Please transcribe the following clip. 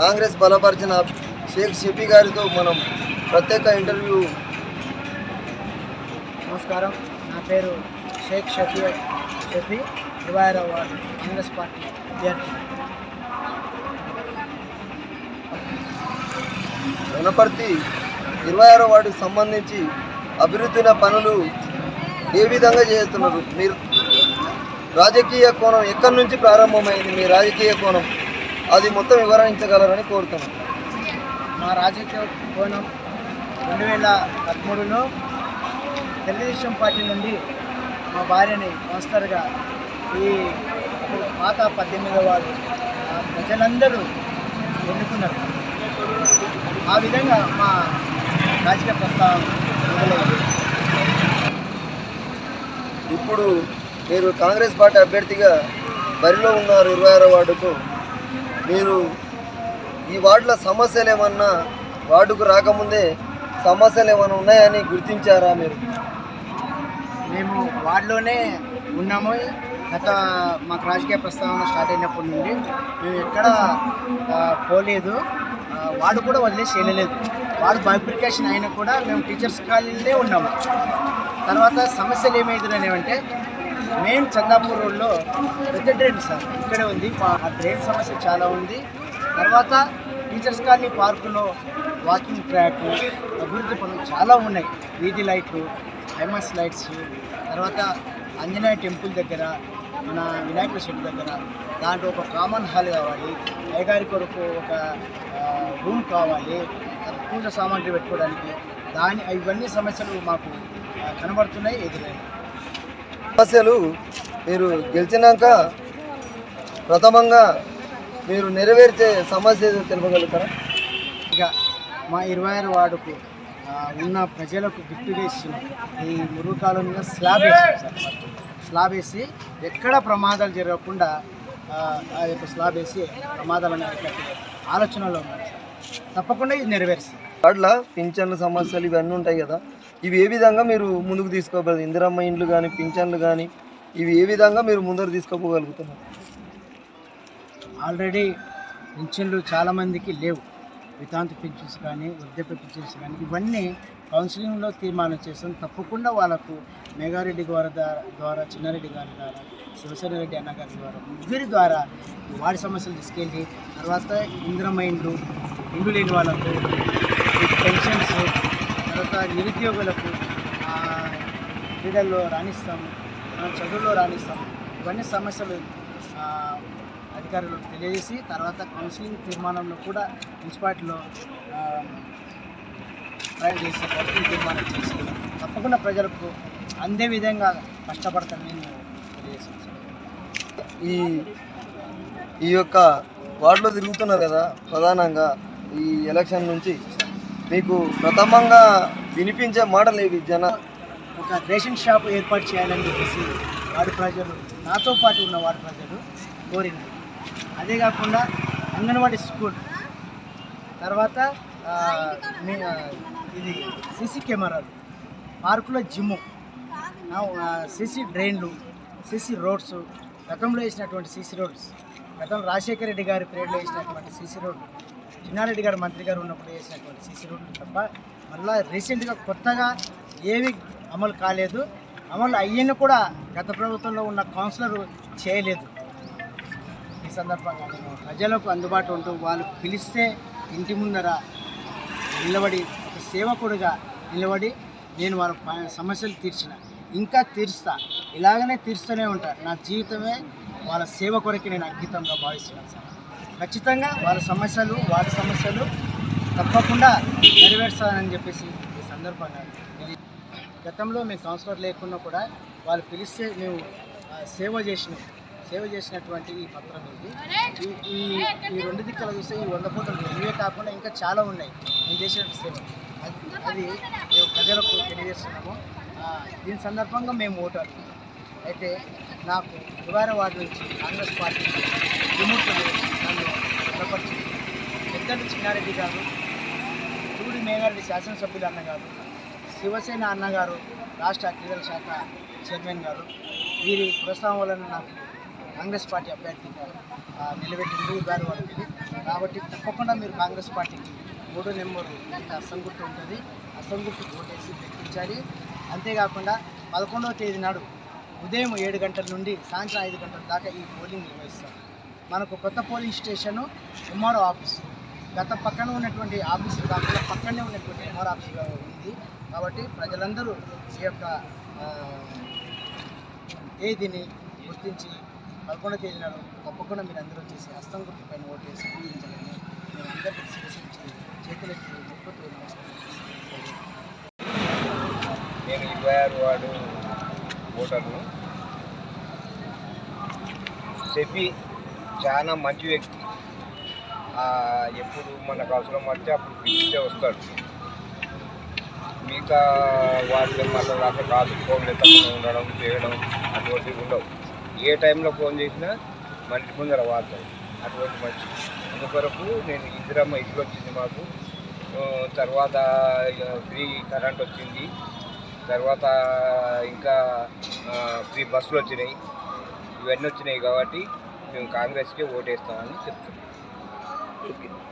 కాంగ్రెస్ బలపరిచిన షేక్ షఫీ గారితో మనం ప్రత్యేక ఇంటర్వ్యూ. నమస్కారం. నా పేరు షేక్ షఫీ షఫీ ఇరవై ఆరవ వార్డు కాంగ్రెస్ పార్టీ అభ్యర్థి. వనపర్తి ఇరవై ఆరో వార్డుకి సంబంధించి అభివృద్ధి పనులు ఏ విధంగా చేస్తున్నారు? మీరు రాజకీయ కోణం ఎక్కడి నుంచి ప్రారంభమైంది? మీ రాజకీయ కోణం? అది మొత్తం వివరించగలరని కోరుతున్నాను మా రాజకీయ కోణం రెండు వేల పదమూడులో తెలుగుదేశం పార్టీ నుండి మా భార్యని మాస్టర్గా ఈ పాత పద్దెనిమిదవ వారు ప్రజలందరూ ఎన్నుకున్నారు. ఆ విధంగా మా రాజకీయ ప్రస్తావన ఇప్పుడు మీరు కాంగ్రెస్ పార్టీ అభ్యర్థిగా బరిలో ఉన్నారు ఇరవై ఆరో వార్డుకు. మీరు ఈ వార్డుల సమస్యలు ఏమన్నా వార్డుకు రాకముందే సమస్యలు ఏమైనా ఉన్నాయని గుర్తించారా మీరు? మేము వార్డులోనే ఉన్నాము. గత మాకు రాజకీయ ప్రస్తావన స్టార్ట్ అయినప్పటి నుండి మేము ఎక్కడ పోలేదు. వాడు వార్డు కూడా వదిలేసి వెళ్ళలేదు. వాడు బైఫికేషన్ అయినా కూడా మేము టీచర్స్ కాలేజీలో ఉన్నాము. తర్వాత సమస్యలు ఏమైందనేవంటే మెయిన్ చందాపూర్ రోడ్లో పెద్ద డ్రైన్ సార్ ఇక్కడే ఉంది. మా- ఆ డ్రైన్ సమస్య చాలా ఉంది. తర్వాత టీచర్స్ కాలనీ పార్కులో వాకింగ్ ట్రాక్ అభివృద్ధి పనులు చాలా ఉన్నాయి. వీధి లైట్లు ఫేమస్ లైట్స్ తర్వాత ఆంజనేయ టెంపుల్ దగ్గర మన వినాయకుల షెడ్ దగ్గర దాంట్లో ఒక కామన్ హాల్ కావాలి. అయ్యగారి కొరకు ఒక రూమ్ కావాలి. పూజ సామాగ్రి పెట్టుకోవడానికి దాని ఇవన్నీ సమస్యలు మాకు కనబడుతున్నాయి ఎదురైనాయి. సమస్యలు మీరు గెలిచినాక ప్రథమంగా మీరు నెరవేర్చే సమస్య ఏదో తెలుపగలుగుతారా? ఇక మా ఇరవై ఆరు వార్డుకు ఉన్న ప్రజలకు గిఫ్ట్గా ఇస్తున్నాం ఈ మురుగు కాలంలో స్లాబ్ వేసాం సార్ స్లాబ్ వేసి ఎక్కడ ప్రమాదాలు జరగకుండా ఆ, యొక్క స్లాబ్ వేసి ప్రమాదాలను ఆలోచనలో ఉన్నాం సార్ తప్పకుండా ఇది నెరవేరుస్తాం వాటిలో పింఛన్ల సమస్యలు ఇవన్నీ ఉంటాయి కదా. ఇవి ఏ విధంగా మీరు ముందుకు తీసుకోగలరు ఇందిరమ్మ ఇండ్లు కానీ పింఛన్లు కానీ ఇవి ఏ విధంగా మీరు ముందర తీసుకోపోగలుగుతున్నారు ఆల్రెడీ పింఛన్లు చాలామందికి లేవు. వితాంతి పింఛన్స్ కానీ వృద్ధాప్య పింఛన్స్ కానీ ఇవన్నీ కౌన్సిలింగ్లో తీర్మానం చేస్తాం. తప్పకుండా వాళ్ళకు మేఘారెడ్డి గారి ద్వారా ద్వారా చిన్నారెడ్డి గారి ద్వారా శివసేన రెడ్డి అన్నగారి ద్వారా ముగ్గురి ద్వారా వాడి సమస్యలు తీసుకెళ్ళి తర్వాత ఇంద్రమ్మ ఇండ్లు ఇండ్లు లేని వాళ్ళకు పెన్షన్స్ తర్వాత నిరుద్యోగులకు క్రీడల్లో రాణిస్తాము చదువుల్లో రాణిస్తాము. ఇవన్నీ సమస్యలు అధికారులకు తెలియజేసి తర్వాత కౌన్సిలింగ్ తీర్మానంలో కూడా మున్సిపాలిటీలో ఆ, ట్రై చేసి కౌన్సిలింగ్ తీర్మానం చేసి తప్పకుండా ప్రజలకు అందే విధంగా కష్టపడతానని నేను ఈ ఈ యొక్క వార్డులో తిరుగుతున్నారు కదా ప్రధానంగా ఈ ఎలక్షన్ నుంచి. మీకు ప్రథమంగా వినిపించే మాటలు ఇవి జన. ఒక రేషన్ షాప్ ఏర్పాటు చేయాలని చెప్పేసి వాడి ప్రజలు నాతో పాటు ఉన్న వాడి ప్రజలు కోరింది. అదే కాకుండా అంగన్వాడీ స్కూల్. తర్వాత ఇది సీసీ కెమెరాలు. పార్కులో జిమ్ము. సీసీ డ్రైన్లు సీసీ రోడ్స్ గతంలో వేసినటువంటి సీసీ రోడ్స్. గతంలో రాజశేఖర రెడ్డి గారి పీరియడ్లో వేసినటువంటి సీసీ రోడ్లు. చిన్నారెడ్డి గారు మంత్రి గారు ఉన్నప్పుడు వేసినటువంటి సీసీ రోడ్లు తప్ప మళ్ళీ రీసెంట్గా కొత్తగా ఏవి అమలు కాలేదు. అమలు అయ్యను కూడా గత ప్రభుత్వంలో ఉన్న కౌన్సిలర్ చేయలేదు. ఈ సందర్భంగా నేను ప్రజలకు అందుబాటు ఉంటూ వాళ్ళు పిలిస్తే ఇంటి ముందర నిలబడి ఒక సేవకుడిగా నిలబడి నేను వాళ్ళ సమస్యలు తీర్చిన. ఇంకా తీరుస్తా. ఇలాగనే తీరుస్తూనే ఉంటా నా జీవితమే వాళ్ళ సేవ కొరకు నేను అంకితంగా భావిస్తున్నాను సార్. ఖచ్చితంగా వాళ్ళ సమస్యలు వారి సమస్యలు తప్పకుండా నెరవేర్చాలని చెప్పేసి ఈ సందర్భంగా ఇది గతంలో మేము కౌన్సిలర్ లేకున్నా కూడా వాళ్ళు పిలిస్తే మేము సేవ చేసినాం. సేవ చేసినటువంటి ఈ పత్రం ఇది. ఈ- ఈ ఈ రెండు దిక్కుల చూస్తే ఈ వంద కోట్లు ఇవే కాకుండా ఇంకా చాలా ఉన్నాయి. మేము చేసిన సేవ. అది అది మేము ప్రజలకు తెలియజేస్తున్నాము. దీని సందర్భంగా మేము ఓటర్ అయితే నాకు గురువారం వార్డు నుంచి కాంగ్రెస్ పార్టీ విముక్తులు పెద్దలు చిన్నారెడ్డి గారు టూడి మేఘారెడ్డి శాసనసభ్యులు అన్నగారు శివసేన అన్నగారు రాష్ట్ర క్రీడల శాఖ చైర్మన్ గారు వీరి ప్రోత్సాహం వలన నాకు కాంగ్రెస్ పార్టీ అభ్యర్థిగా నిలబెట్టింది వారు వాళ్ళకి కాబట్టి తప్పకుండా మీరు కాంగ్రెస్ పార్టీకి మూడో నెంబరు ఇంకా అసంగుర్తు ఉంటుంది. అసంగుర్తు ఓటేసి తెప్పించాలి అంతేకాకుండా పదకొండవ తేదీ నాడు ఉదయం ఏడు గంటల నుండి సాయంత్రం ఐదు గంటల దాకా ఈ పోలింగ్ నిర్వహిస్తారు మనకు కొత్త పోలింగ్ స్టేషను ఎంఆర్ఓ ఆఫీసు. గత పక్కన ఉన్నటువంటి ఆఫీసు కాకుండా పక్కనే ఉన్నటువంటి ఎంఆర్ ఆఫీసులో ఉంది. కాబట్టి ప్రజలందరూ ఈ యొక్క తేదీని గుర్తించి పదకొండవ తేదీ నాడు తప్పకుండా మీరు అందరూ వచ్చేసి హస్తం గుర్తు పైన ఓటు వేసి పూజించాలని మేము అందరికీ శిరసించి చేతులెత్తి మొక్కుతూ నమస్కారం నేను ఇరవై ఆరు వార్డు ఓటర్ను. చెప్పి చాలా మంచి వ్యక్తి. ఎప్పుడు మనకు అవసరం వస్తే అప్పుడు పిలిస్తే వస్తాడు మిగతా వాళ్ళు మళ్ళీ దాకా కాదు ఫోన్ ఎత్తకుండా ఉండడం చేయడం అటువంటివి ఉండవు. ఏ టైంలో ఫోన్ చేసినా మనిషి ముందర వాడతాయి అటువంటి మనిషి. అందుకొరకు నేను ఇందిరమ్మ ఇల్లు వచ్చింది మాకు. తర్వాత ఇక ఫ్రీ కరెంట్ వచ్చింది. తర్వాత ఇంకా ఫ్రీ బస్సులు వచ్చినాయి. ఇవన్నీ వచ్చినాయి కాబట్టి మేము కాంగ్రెస్కే ఓటేస్తామని చెప్తున్నాం. Thank you.